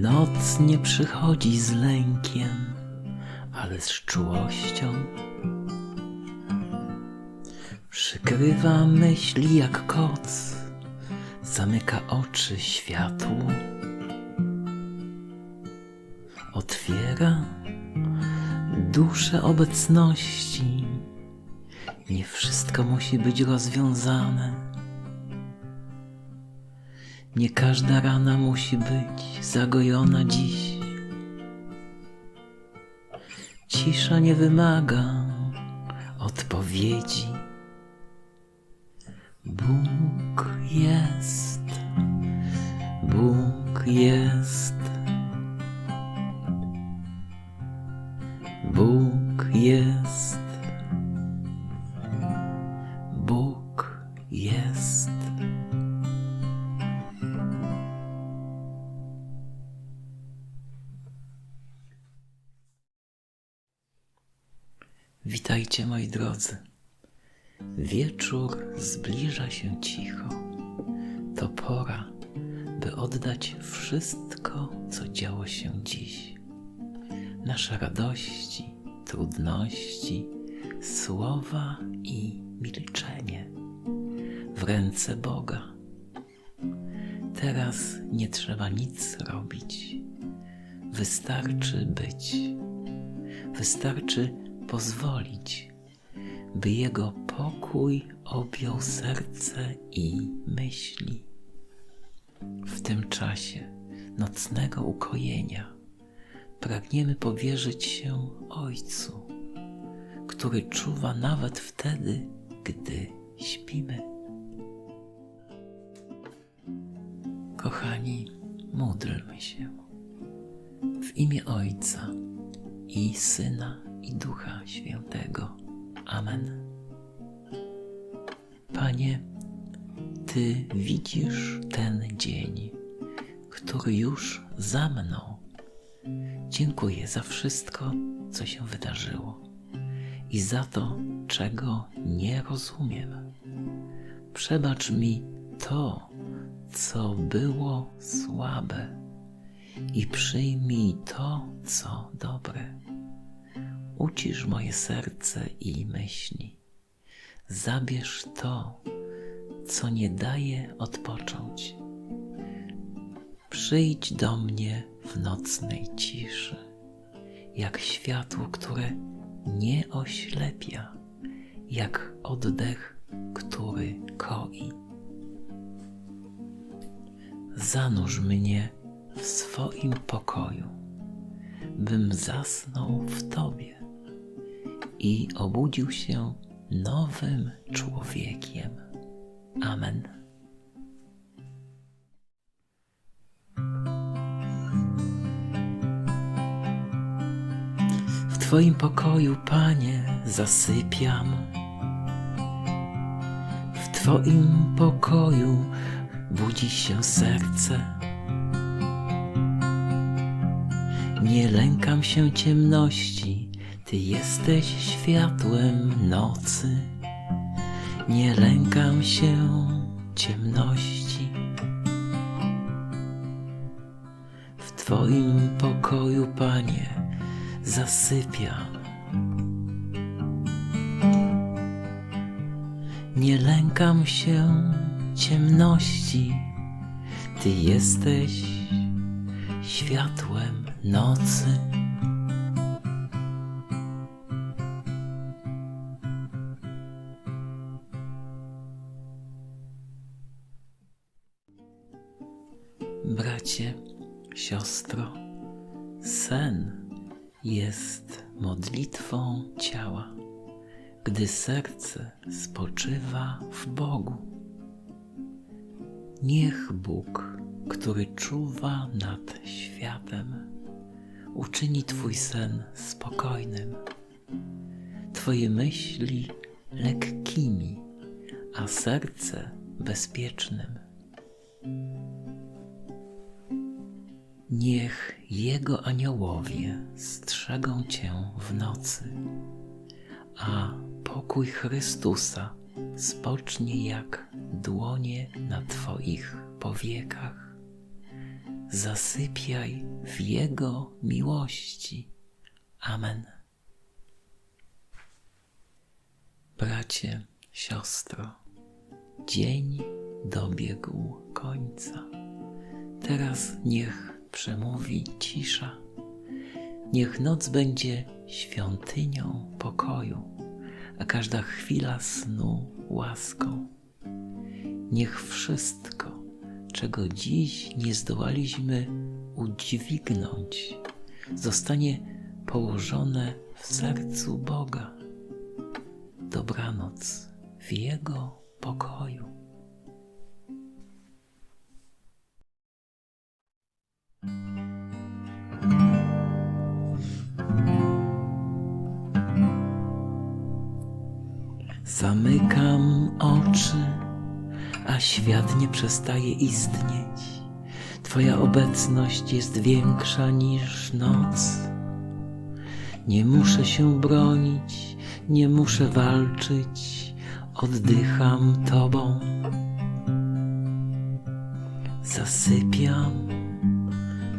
Noc nie przychodzi z lękiem, ale z czułością. Przykrywa myśli jak koc, zamyka oczy światłu. Otwiera duszę obecności. Nie wszystko musi być rozwiązane. Nie każda rana musi być zagojona dziś. Cisza nie wymaga odpowiedzi. Bóg jest, Bóg jest, Bóg jest, Bóg jest. Witajcie moi drodzy. Wieczór zbliża się cicho. To pora, by oddać wszystko, co działo się dziś. Nasze radości, trudności, słowa i milczenie w ręce Boga. Teraz nie trzeba nic robić. Wystarczy być. Wystarczy pozwolić, by Jego pokój objął serce i myśli. W tym czasie nocnego ukojenia pragniemy powierzyć się Ojcu, który czuwa nawet wtedy, gdy śpimy. Kochani, módlmy się w imię Ojca i Syna i Ducha Świętego. Amen. Panie, Ty widzisz ten dzień, który już za mną. Dziękuję za wszystko, co się wydarzyło i za to, czego nie rozumiem. Przebacz mi to, co było słabe i przyjmij to, co dobre. Ucisz moje serce i myśli. Zabierz to, co nie daje odpocząć. Przyjdź do mnie w nocnej ciszy, jak światło, które nie oślepia, jak oddech, który koi. Zanurz mnie w swoim pokoju, bym zasnął w Tobie i obudził się nowym człowiekiem. Amen. W Twoim pokoju, Panie, zasypiam. W Twoim pokoju budzi się serce. Nie lękam się ciemności, Ty jesteś światłem nocy. Nie lękam się ciemności. W Twoim pokoju, Panie, zasypiam. Nie lękam się ciemności, Ty jesteś światłem nocy. Bracie, siostro, sen jest modlitwą ciała, gdy serce spoczywa w Bogu. Niech Bóg, który czuwa nad światem, uczyni Twój sen spokojnym, Twoje myśli lekkimi, a serce bezpiecznym. Niech Jego aniołowie strzegą Cię w nocy, a pokój Chrystusa spocznie jak dłonie na Twoich powiekach. zasypiaj w Jego miłości. Amen. Bracie, siostro, dzień dobiegł końca. Teraz niech przemówi cisza. Niech noc będzie świątynią pokoju, a każda chwila snu łaską. Niech wszystko, czego dziś nie zdołaliśmy udźwignąć, zostanie położone w sercu Boga. Dobranoc w Jego pokoju. Zamykam oczy, a świat nie przestaje istnieć. Twoja obecność jest większa niż noc. Nie muszę się bronić, nie muszę walczyć, oddycham Tobą. Zasypiam,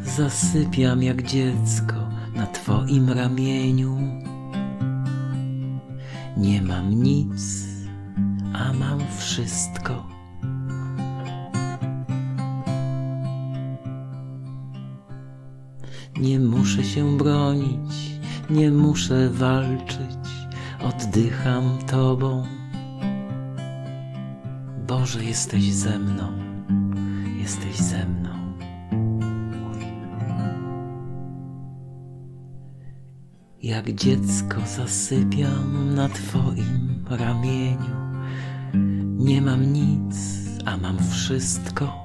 zasypiam jak dziecko na Twoim ramieniu. Nie mam nic, a mam wszystko. Nie muszę się bronić, nie muszę walczyć, oddycham Tobą. Boże, jesteś ze mną, jesteś Jak dziecko zasypiam na Twoim ramieniu. Nie mam nic, a mam wszystko.